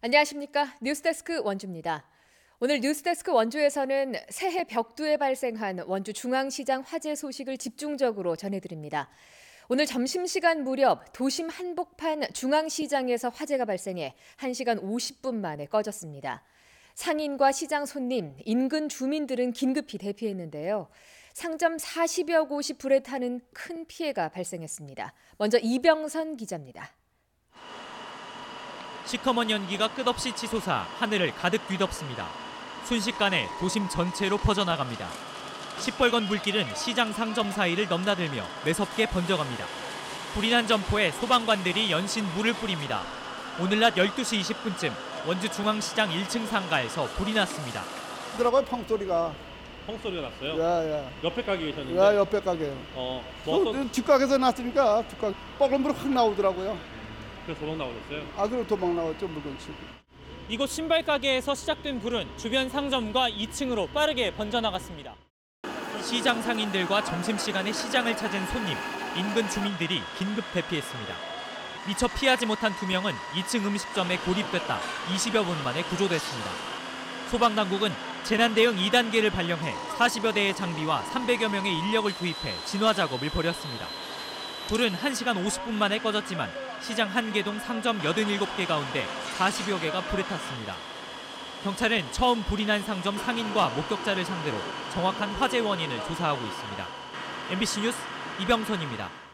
안녕하십니까. 뉴스데스크 원주입니다. 오늘 뉴스데스크 원주에서는 새해 벽두에 발생한 원주 중앙시장 화재 소식을 집중적으로 전해드립니다. 오늘 점심시간 무렵 도심 한복판 중앙시장에서 화재가 발생해 1시간 50분 만에 꺼졌습니다. 상인과 시장 손님, 인근 주민들은 긴급히 대피했는데요. 상점 40여 곳이 불에 타는 큰 피해가 발생했습니다. 먼저 이병선 기자입니다. 시커먼 연기가 끝없이 치솟아 하늘을 가득 뒤덮습니다. 순식간에 도심 전체로 퍼져나갑니다. 시뻘건 불길은 시장 상점 사이를 넘나들며 매섭게 번져갑니다. 불이 난 점포에 소방관들이 연신 물을 뿌립니다. 오늘 낮 12시 20분쯤 원주 중앙시장 1층 상가에서 불이 났습니다. 더라고요 펑소리가 펑소리가 났어요. 야야 옆에 가게 계셨는데. 야 옆에 가게 어, 뭐 저, 어떤 뒷가게에서 났으니까 뒷가게 뻐근 불이 확 나오더라고요 그래서 도망 나오셨어요? 아 그럼 도망 나왔죠 물건 치고 이곳 신발 가게에서 시작된 불은 주변 상점과 2층으로 빠르게 번져나갔습니다. 시장 상인들과 점심시간에 시장을 찾은 손님, 인근 주민들이 긴급 대피했습니다. 미처 피하지 못한 두 명은 2층 음식점에 고립됐다 20여 분 만에 구조됐습니다. 소방당국은 재난대응 2단계를 발령해 40여 대의 장비와 300여 명의 인력을 투입해 진화 작업을 벌였습니다. 불은 1시간 50분 만에 꺼졌지만 시장 한 개동 상점 87개 가운데 40여 개가 불에 탔습니다. 경찰은 처음 불이 난 상점 상인과 목격자를 상대로 정확한 화재 원인을 조사하고 있습니다. MBC 뉴스 이병선입니다.